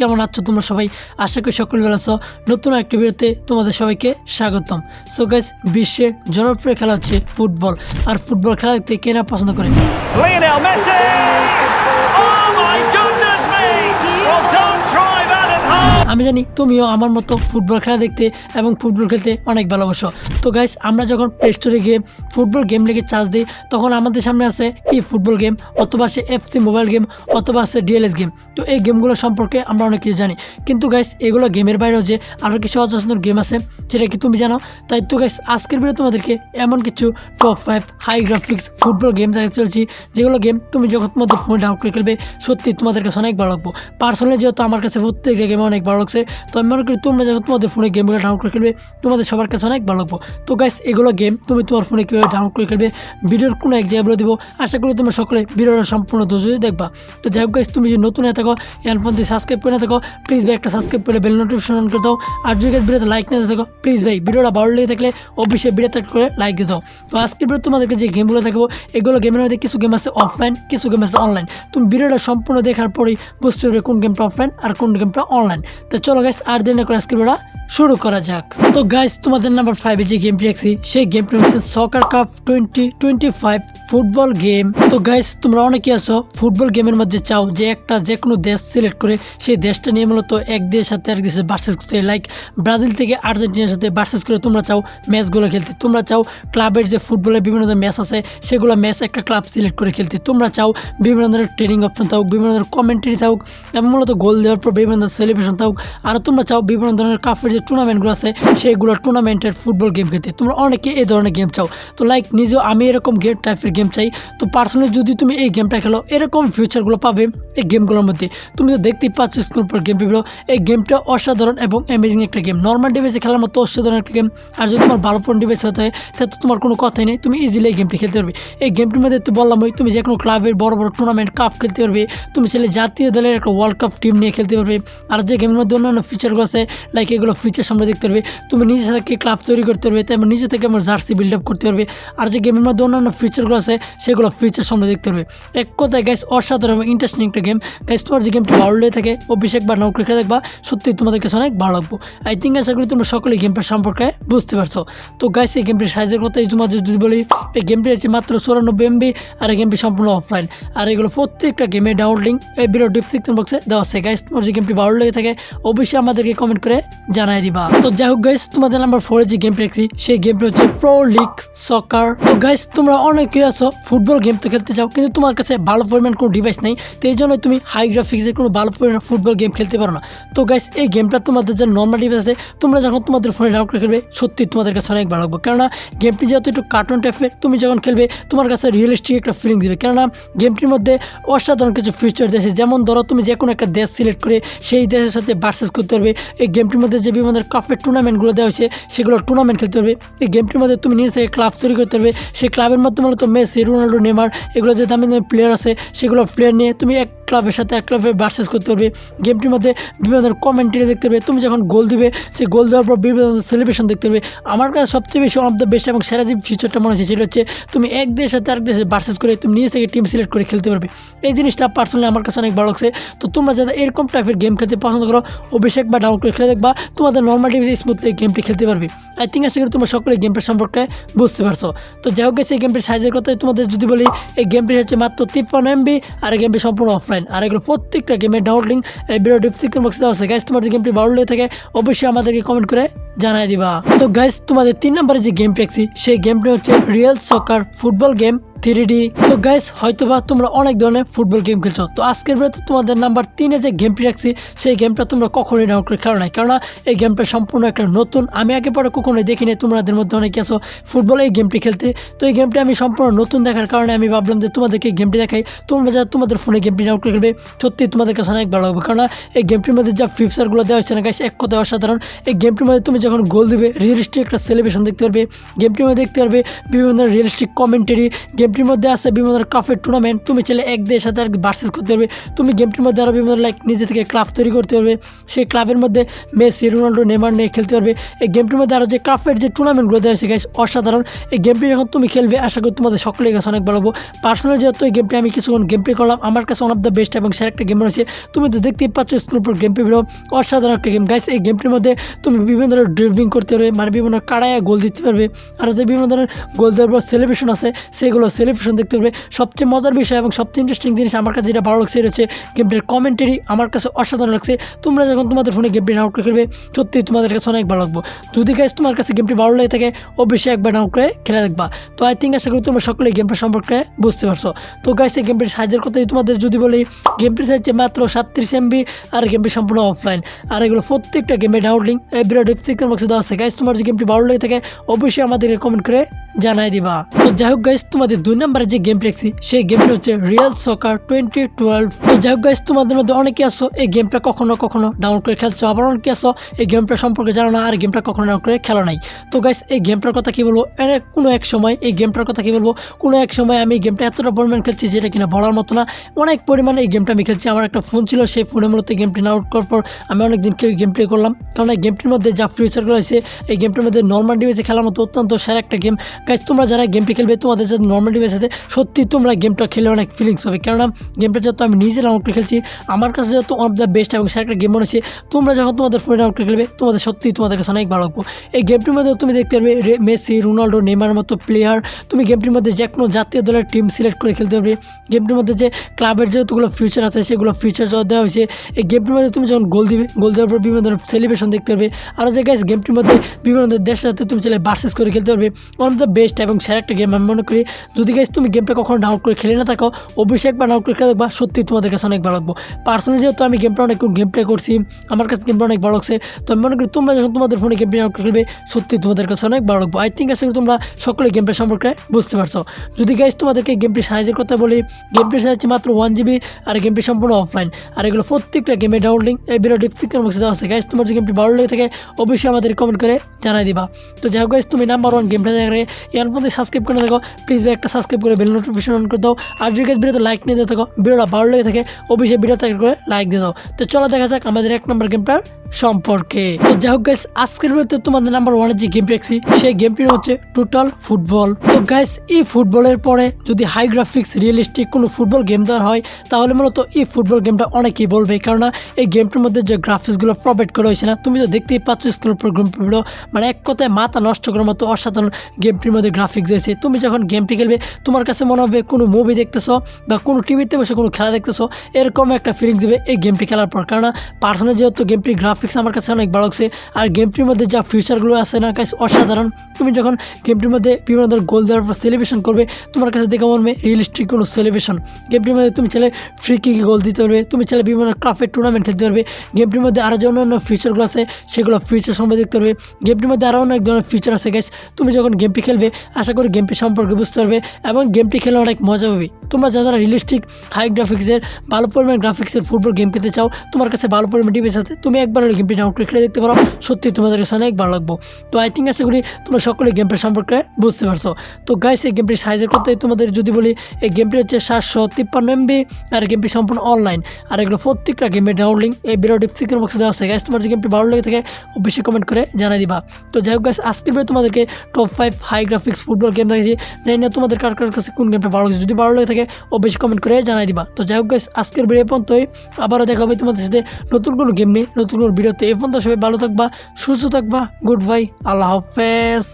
কেমন আছো তোমরা সবাই? আশা করি সকল ভালো আছো। নতুন একটি ভিডিওতে তোমাদের সবাইকে স্বাগতম। সো গাইস বিশ্বে জনপ্রিয় খেলা হচ্ছে ফুটবল। আর ফুটবল খেলা দেখতে কেনা পছন্দ করে? আমি জানি তুমিও আমার মতো ফুটবল খেলা দেখতে এবং ফুটবল খেলতে অনেক ভালোবাসো। তো গাইস আমরা যখন প্লে স্টোরে গিয়ে ফুটবল গেম লিখে চার্জ দিই, তখন আমাদের সামনে আছে ই ফুটবল গেম অথবা সে এফসি মোবাইল গেম অথবা আছে ডিএলএস গেম তো এই গেমগুলো সম্পর্কে আমরা অনেক কিছু জানি। কিন্তু গাইস এগুলো গেমের বাইরেও যে আরও কিছু অজাসনের গেম আছে, সেটা কি তুমি জানো? তাই তো গাইস আজকের ভিডিও তোমাদেরকে এমন কিছু top five high graphics football game দেখে চলছি, যেগুলো গেম তুমি যখন তোমাদের ফোনে ডাউনলোড করে খেলবে, সত্যি তোমাদের কাছে অনেক ভালো লাগবো। পার্সোনালি যেহেতু আমার কাছে প্রত্যেকটা গেমে অনেক ভালো লাগছে। তো আমি মনে করি তোমরা যখন তোমাদের ফোনে গেমগুলো ডাউনলোড করে খেলবে, তোমাদের সবার কাছে অনেক ভালো লাগবো। তো গাইস এগুলো গেম তুমি তোমার ফোনে কীভাবে ডাউনলোড করে খেলবে, ভিডিওর কোনো এক জায়গায় বলে দেবো। আশা করি তোমরা সকলে ভিডিওটা সম্পূর্ণ ধৈর্য দেখবা। তো যাই হোক গাইস তুমি যদি নতুন হয়ে থাকো এয়ারফোন দিয়ে সাবস্ক্রাইব করে না থাকো প্লিজ ভাই একটা সাবস্ক্রাইব করে বেল নোটিফিকেশন অন করে দাও। আর যদি ভিডিওতে লাইক না থাকো প্লিজ ভাই ভিডিওটা ভালো লেগে থাকলে অবশ্যই ভিডিওতে করে লাইক দিয়ে দাও। তো আজকের ভিডিও তোমাদেরকে যে গেমগুলো থাকব এগুলো গেমের মধ্যে কিছু গেম আছে অফলাইন কিছু গেম আছে অনলাইন তুমি ভিডিওটা সম্পূর্ণ দেখার পরেই বুঝতে পারবে কোন গেমটা অফলাইন আর কোন গেমটা অনলাইন তো চলো গাইস আর দেরি না করে আজকের শুরু করা যাক। তো গাইস তোমাদের নাম্বার ফাইভে যে গেমটি রাখছি সেই গেমটি হচ্ছে soccer cup twenty twenty five football game তো গাইস তোমরা অনেকে আছো ফুটবল গেমের মধ্যে চাও যে একটা যে কোনো দেশ সিলেক্ট করে সেই দেশটা নিয়ে মূলত এক দেশের সাথে আরেক দেশের বার্সেস করতে। লাইক ব্রাজিল থেকে আর্জেন্টিনার সাথে বার্সেস করে তোমরা চাও ম্যাচগুলো খেলতে। তোমরা চাও ক্লাবের যে ফুটবলের বিভিন্ন ধরনের ম্যাচ আছে, সেগুলো ম্যাচ একটা ক্লাব সিলেক্ট করে খেলতে। তোমরা চাও বিভিন্ন ধরনের ট্রেনিং অপশন থাকুক, বিভিন্ন ধরনের কমেন্ট্রি থাকুক, এবং মূলত গোল দেওয়ার পর বিভিন্ন ধরনের সেলিব্রেশন থাকুক। আর তোমরা চাও বিভিন্ন ধরনের কাপের যে টুর্নামেন্টগুলো আছে সেইগুলো টুর্নামেন্টের ফুটবল গেম খেলতে তোমরা অনেকে এই ধরনের গেম চাও। তো লাইক নিজেও আমি এরকম গেম টাইপের গেম চাই। তো পার্সোনালি যদি তুমি এই গেমটা খেলো, এরকম ফিউচারগুলো পাবে এই গেমগুলোর মধ্যে। তুমি তো দেখতেই পাচ্ছ স্ক্রিন পর গেম পেগুলো এই গেমটা অসাধারণ এবং অ্যামেজিং একটা গেম নর্মাল ডিভাইসে খেলার মতো অসাধারণ একটা গেম আর যদি তোমার ভালো ফোন ডিভাইস হতে হয়, তাহলে তোমার কোনো কথাই নেই। তুমি ইজিলি এই গেমটি খেলতে পারবে। এই গেমটির মধ্যে তো বললাম ওই তুমি যে কোনো ক্লাবের বড় বড় টুর্নামেন্ট কাপ খেলতে পারবে। তুমি ছেলে জাতীয় দলের একটা ওয়ার্ল্ড কাপ টিম নিয়ে খেলতে পারবে। আর যে গেমের অন্যান্য ফিচারগুলো আছে লাইক এগুলো ফিচার সামনে দেখতে পারবে। তুমি নিজে থেকে ক্লাব তৈরি করতে পারবে তেমন নিজে থেকে আমার জার্সি বিল্ড আপ করতে পারবে। আর যে গেমের মধ্যে অন্যান্য ফিচারগুলো আছে, সেগুলো ফিচার সামনে দেখতে পারবে। এক কথায় গাইস অসাধারণ ইন্টারেস্টিং একটা গেম গাইস তোমার যে গেমটি ভালো লেগে থাকে, অভিষেক একবার নাও ক্রিকেট দেখবা সত্যি তোমাদের কাছে অনেক ভালো লাগবো। আই থিঙ্ক আশা করি তোমরা সকলে গেমটার সম্পর্কে বুঝতে পারছ। তো গাইস এই গেমটির সাইজের কথা তোমাদের যদি বলি, এই গেমটি আছে মাত্র চুরানব্বই এমবি আর এই গেমটি সম্পূর্ণ অফলাইন আর এগুলো প্রত্যেকটা গেমের ডাউনলোড লিঙ্ক এই ভিডিও ডিসক্রিপশন বক্সে দেওয়া আছে। গাইস তোমার যে গেমটি ভালো লেগে থাকে অবশ্যই আমাদেরকে কমেন্ট করে জানাই দিবা। তো যাই হোক গাইস তোমাদের নাম্বার ফোরে যে গেমটি রাখছি সেই গেমটি হচ্ছে প্রো লিগ সকার তো গাইস তোমরা অনেকে আছো ফুটবল গেম তো খেলতে চাও, কিন্তু তোমার কাছে ভালো পরিমাণ কোনো ডিভাইস নেই, তো এই জন্য তুমি হাই গ্রাফিক্সের কোনো ভালো পরিমাণ ফুটবল গেম খেলতে পারো না। তো গাইস এই গেমটা তোমাদের যে নর্মাল ডিভাইস আছে, তোমরা যখন তোমাদের ফোনে ডাউনলোড খেলবে, সত্যি তোমাদের কাছে অনেক ভালো লাগবে। কেননা গেমটি যেহেতু একটু কার্টুন টাইপের তুমি যখন খেলবে, তোমার কাছে রিয়েলিস্টিক একটা ফিলিং দিবে। কেননা গেমটির মধ্যে অসাধারণ কিছু ফিচার দেশে যেমন ধরো তুমি যে কোনো একটা দেশ সিলেক্ট করে, সেই দেশের সাথে বার্সেস করতে পারবে। এই গেমটির মধ্যে যে বিভিন্ন কাপের টুর্নামেন্টগুলো দেওয়া হয়েছে, সেগুলো টুর্নামেন্ট খেলতে পারবে। এই গেমটির মধ্যে তুমি নিজে ক্লাব তৈরি করতে পারবে। সেই ক্লাবের মধ্যে মূলত মেসি, রোনাল্ডো নেমার এগুলো যে দামি দামি প্লেয়ার আছে, সেগুলো প্লেয়ার নিয়ে তুমি এক ক্লাবের সাথে এক ক্লাবে বার্সেস করতে পারবে। গেমটির মধ্যে বিভিন্ন ধরনের কমেন্ট্রি দেখতে পারবে। তুমি যখন গোল দিবে, সেই গোল দেওয়ার পর বিভিন্ন ধরনের সেলিব্রেশন দেখতে পারবে। আমার কাছে সবচেয়ে বেশি অফ দ্য বেস্ট এবং সেরা যে ফিচারটা মনে হচ্ছে, সেটা হচ্ছে তুমি এক দেশের সাথে আরেক দেশে বার্সেস করে তুমি নিজে থেকে টিম সিলেক্ট করে খেলতে পারবে। এই জিনিসটা পার্সোনালি আমার কাছে অনেক ভালো লাগছে। তো তোমরা যারা এরকম টাইপের গেম খেলতে পছন্দ করো অভিষেক বা ডাউনলোড করে খেলে দেখবা। তোমাদের নর্মাল ডিভাইসে স্মুথলি গেমটি খেলতে পারবে। আই থিঙ্ক আশা করি তোমরা সকলে গেমপ্লে সম্পর্কে বুঝতে পারছ। তো যাই হোক এই গেমপ্লে সাইজের কথা তোমাদের যদি বলি, এই গেমপ্লে হচ্ছে মাত্র তিপ্পান্ন এমবি আর এই গেমপ্লে সম্পূর্ণ অফলাইন আর এগুলো প্রত্যেকটা গেমের ডাউনলোড লিঙ্ক এই ভিডিও ডিসক্রিপশন বক্সে দেওয়া আছে। গাইস তোমার যে গেমপ্লে ভালো লেগে থাকে, অবশ্যই আমাদেরকে কমেন্ট করে জানাই দিবা। তো গাইস তোমাদের তিন নম্বরে যে গেমপ্লে রাখছি সেই গেমপ্লে হচ্ছে real soccer football game three তো গাইস হয়তোবা তোমরা অনেক ধরনের ফুটবল গেম খেলছো। তো আজকের ভিডিওতে তোমাদের নাম্বার তিনে যে গেমটি রাখছি, সেই গেমটা তোমরা কখনোই ডাউনলোড করে খেলো না কেননা এই গেমটা সম্পূর্ণ একটা নতুন, আমি আগে পরে কখনোই দেখিনি, তোমাদের মধ্যে অনেকে আছো ফুটবল এই গেমটি খেলতে। তো এই গেমটি আমি সম্পূর্ণ নতুন দেখার কারণে আমি ভাবলাম যে তোমাদেরকে গেমটি দেখাই। তোমরা যা তোমাদের ফোনে গেমটি ডাউনলোড করে খেলবে, সত্যি তোমাদের কাছে অনেক ভালো লাগবে। কেননা এই গেমটির মধ্যে যা ফিচারগুলো দেওয়া হচ্ছে না গাইস এক কথায় অসাধারণ। এই গেমটির মধ্যে তুমি যখন গোল দিবে রিয়েলিস্টিক একটা সেলিব্রেশন দেখতে পারবে। গেমটির মধ্যে দেখতে পারবে বিভিন্ন রিয়েলিস্টিক কমেন্টারি গেম গেমটির মধ্যে আছে বিভিন্ন ধরনের ক্রাফের টুর্নামেন্ট তুমি চাইলে এক দেশের সাথে আর ভার্সেস করতে পারবে। তুমি গেমটির মধ্যে আরও বিভিন্ন লাইক নিজে থেকে ক্রাফ তৈরি করতে পারবে। সেই ক্লাবের মধ্যে মেসি রোনাল্ডো নেমার নিয়ে খেলতে পারবে। এই গেমটির মধ্যে আরও যে ক্রাফের যে টুর্নামেন্টগুলো দেওয়া হয়েছে গাইস অসাধারণ। এই গেমটি যখন তুমি খেলবে, আশা করি তোমাদের সকলের কাছে অনেক ভালো পার্সোনাল যেহেতু এই গেমটি আমি কিছুক্ষণ গেম প্লে করলাম, আমার কাছে ওয়ান অফ দ্য বেস্ট এবং সেরা একটা গেম রয়েছে। তুমি তো দেখতেই পাচ্ছ স্ক্রিনের উপর গেম প্লে ভিডিও অসাধারণ একটা গেম গাইস এই গেমটির মধ্যে তুমি বিভিন্ন ধরনের ড্রিভিং করতে পারবে মানে বিভিন্ন কাড়ায় গোল দিতে পারবে। আর যে বিভিন্ন ধরনের গোল দেওয়ার পর সেলিব্রেশন আছে, সেগুলো সেলিব্রেশন দেখতে পারবে। সবচেয়ে মজার বিষয় এবং সবচেয়ে ইন্টারেস্টিং জিনিস আমার কাছে যেটা ভালো লাগছে, এটা হচ্ছে গেমটির কমেন্টারি আমার কাছে অসাধারণ লাগছে। তোমরা যখন তোমাদের ফোনে গেমটি ডাউনলোড করে খেলবে সত্যি তোমাদের কাছে অনেক ভালো লাগবো। যদি গাইস তোমার কাছে গেমটি ভালো লাগে থাকে, অবশ্যই একবার ডাউনলোড করে খেলে দেখবা। তো আই থিঙ্ক আশা করি তোমরা সকলে গেমটা সম্পর্কে বুঝতে পারছ। তো গাইস এই গেমটির সাইজের কথাই তোমাদের যদি বলি গেমটির সাইজ মাত্র সাতত্রিশ এমবি আর গেমটি সম্পূর্ণ অফলাইন আর এগুলো প্রত্যেকটা গেমের ডাউনলোড লিঙ্ক ভিডিও ডিসক্রিপশন বক্সে দেওয়া আছে। গাইস তোমার যে গেমটি ভালো লাগে থাকে, অবশ্যই আমাদেরকে কমেন্ট করে জানাই দিবা। তো যাই হোক গাইস তোমাদের দুই নম্বরে যে গেম দেখছি, সেই গেমটি হচ্ছে রিয়েল সকার টোয়েন্টি টুয়েলভ যাই হোক গাইস তোমাদের মধ্যে অনেকে আসো এই গেমটা কখনো কখনো ডাউনলোড করে খেলছো, আবার অনেকে আসো এই গেমটা সম্পর্কে জানো না, আর গেমটা কখনো ডাউনলোড করে খেলা নাই। তো গাইস এই গেমটার কথা কি বলব? এর কোনো এক সময়, এই গেমটার কথা কি বলব? কোনো এক সময় আমি এই গেমটা এতটা পরিমাণ খেলছি যেটা কিনা বলার মতো না। অনেক পরিমাণে এই গেমটা আমি খেলছি, আমার একটা ফোন ছিল, সেই ফোনের মূলত গেমটি ডাউনলোড করার পর আমি অনেকদিন গেম প্লে করলাম। কারণ এই গেমটির মধ্যে যা ফিচারগুলো আছে, এই গেমটির মধ্যে নর্মাল ডিভাইসে খেলার মতো অত্যন্ত সেরা একটা গেম গাইস তোমরা যারা গেমটি খেলবে, তোমাদের যাতে নর্মাল ডিভাইস আছে সত্যি তোমরা গেমটা খেলে অনেক ফিলিংস হবে। কেননা গেমটা যেহেতু আমি নিজে ডাউনলোড করে খেলছি, আমার কাছে ওয়ান অফ দ্য বেস্ট এবং সেরা একটা গেম মনে হচ্ছে, তোমরা যখন তোমাদের ফোনে ডাউনলোড করে খেলবে, তোমাদের সত্যি তোমাদের কাছে অনেক ভালো লাগবে। এই গেমটির মধ্যে তুমি দেখতে পারবে মেসি, রোনাল্ডো নেমার মতো প্লেয়ার তুমি গেমটির মধ্যে যে কোনো জাতীয় দলের টিম সিলেক্ট করে খেলতে পারবে। গেমটির মধ্যে যে ক্লাবের যতগুলো ফিউচার আছে, সেগুলো ফিউচার দেওয়া হয়েছে, এই গেমটির মধ্যে তুমি যখন গোল দিবে গোল দেওয়ার পর বিভিন্ন ধরনের সেলিব্রেশন দেখতে পারবে। আরও যে গাইস গেমটির মধ্যে বিভিন্ন ধরনের দেশের সাথে তুমি চাইলে ভার্সেস করে খেলতে পারবে। ওয়ান অফ দ্য বেস্ট এবং সেরা একটা গেম আমি মনে করি, যদি গাইস তুমি গেমটা কখনো ডাউনলোড করে খেলে না থাকো, অবশ্যই একবার ডাউনলোড করে খেলে দেখবা, সত্যি তোমাদের কাছে অনেক ভালো লাগবে। পার্সোনালি যেহেতু আমি গেমটা অনেক গেম প্লে করছি, আমার কাছে গেমটা অনেক ভালো লাগছে, তো আমি মনে করি তোমরা যখন তোমাদের ফোনে গেমটা ডাউনলোড খেলবে, সত্যি তোমাদের কাছে অনেক ভালো লাগবে। আই থিঙ্ক করি তোমরা সকলে গেমটা সম্পর্কে বুঝতে পারছ। যদি গাইস তোমাদেরকে গেমটির সাইজের কথা বলি গেমটির সাইজ মাত্র ওয়ান জিবি আর গেমটি সম্পূর্ণ অফলাইন আর এগুলো প্রত্যেকটা গেমের ডাউনলোডিং এই ভিডিও ডিসক্রিপশন বক্সে দেওয়া আছে। গাইস তোমার যে গেমটি ভালো লেগে থাকে, অবশ্যই আমাদের কমেন্ট করে জানাই দিবা। তো যাই হোক গাইস তুমি নাম্বার ওয়ান গেমটা ইয়ার মধ্যে সাবস্ক্রাইব করে দেখো প্লিজ একটা সাবস্ক্রাইব করে বেল নোটিফিকেশন অন করে দাও। আর যদি ভিডিওতে লাইক নিয়ে দিয়ে থাকো, ভিডিওটা ভালো লেগে থাকে, অবশ্যই ভিডিওতে একটা করে লাইক দিয়ে দাও। তো চলো দেখা যাক আমাদের এক নম্বর গেমটার সম্পর্কে। তো যাই হোক গাইস আজকের ভিডিওতে তোমাদের নাম্বার ওয়ানের যে গেম দেখছি, সেই গেমটির হচ্ছে টোটাল ফুটবল তো গাইস এই ফুটবলের পরে যদি হাই গ্রাফিক্স রিয়েলিস্টিক কোনো ফুটবল গেম দেওয়া হয়, তাহলে মূলত এই ফুটবল গেমটা অনেকেই বলবে। কেননা এই গেমটির মধ্যে যে গ্রাফিক্সগুলো প্রভাইড করা হয়েছে না, তুমি তো দেখতেই পাচ্ছ স্ক্রিন উপর গেম ভিডিও মানে এক কথায় মাথা নষ্ট করার মতো অসাধারণ গেমটির মধ্যে গ্রাফিক্স রয়েছে। তুমি যখন গেমটি খেলবে তোমার কাছে মনে হবে কোনো মুভি দেখতেছো বা কোনো টিভিতে বসে কোনো খেলা দেখতেছো, এরকম একটা ফিলিংস দেবে এই গেমটি খেলার পর। কারণ পার্সোনাল যেহেতু গেমটির গ্রাফিক্স আমার কাছে অনেক ভালো লাগছে, আর গেমটির মধ্যে যা ফিচারগুলো আছে না কাছে অসাধারণ। তুমি যখন গেমটির মধ্যে বিভিন্ন ধরনের গোল দেওয়ার পর সেলিব্রেশন করবে, তোমার কাছে দেখে মনে হবে রিয়েলিস্টিক কোনো সেলিব্রেশন গেমটির মধ্যে তুমি ছেলে ফ্রি কিকে গোল দিতে পারবে, তুমি ছেলে বিভিন্ন ক্রাফের টুর্নামেন্ট খেলতে পারবে। গেমটির মধ্যে আরও যে অন্যান্য ফিচারগুলো আছে, সেগুলো ফিচার সম্পর্কে দেখতে পারবে। গেমটির মধ্যে আরও অনেক ধরনের ফিচার আছে গাইস তুমি যখন গেমটি খেলবে, আশা করি গেমটি সম্পর্কে বুঝতে পারবে। এবং গেমটি খেলে অনেক মজা পাবে। তোমরা যারা রিয়েলিস্টিক হাই গ্রাফিক্সের ভালো পরিমাণ গ্রাফিক্সের ফুটবল গেম খেলতে চাও, তোমার কাছে ভালো পরিমাণ ডিভাইস আছে, তুমি একবার ওই গেমটি ডাউনলোড খেলে দেখতে পারো। সত্যি তোমাদের কাছে অনেক ভালো লাগবো। তো আই থিঙ্ক আশা করি তোমরা সকলে গেমটা সম্পর্কে বুঝতে পারছ। তো গাইস এই গেমটির সাইজের কথাই তোমাদের যদি বলি, এই গেমটি হচ্ছে সাতশো তিপ্পান্ন এমবি আর গেমটি সম্পূর্ণ অনলাইন আর এগুলো প্রত্যেকটা গেমের ডাউনলিং এই ভিডিও ডিসক্রিপশন বক্সে দেওয়া আছে। গাইস তোমার যে গেমটি ভালো লেগে থাকে, অবশ্যই কমেন্ট করে জানাই দিবা। তো যাই হোক গাইস আজকের ভিডিও তোমাদেরকে top five high graphics football game দেখেছি জানি না তোমাদের কার কার কাছে কোন গেমটা ভালো লাগছে? যদি ভালো লাগে থাকে, অবশ্যই কমেন্ট করে জানাই দিবা। তো যাই হোক গাইস আজকের ভিডিও পর্যন্তই। আবারও দেখা হবে তোমাদের সাথে নতুন কোনো গেম নিয়ে, নতুন কোনো ভিডিওতে এ পর্যন্ত সবাই ভালো থাকবা, সুস্থ থাকবা গুড বাই আল্লাহ হাফেজ।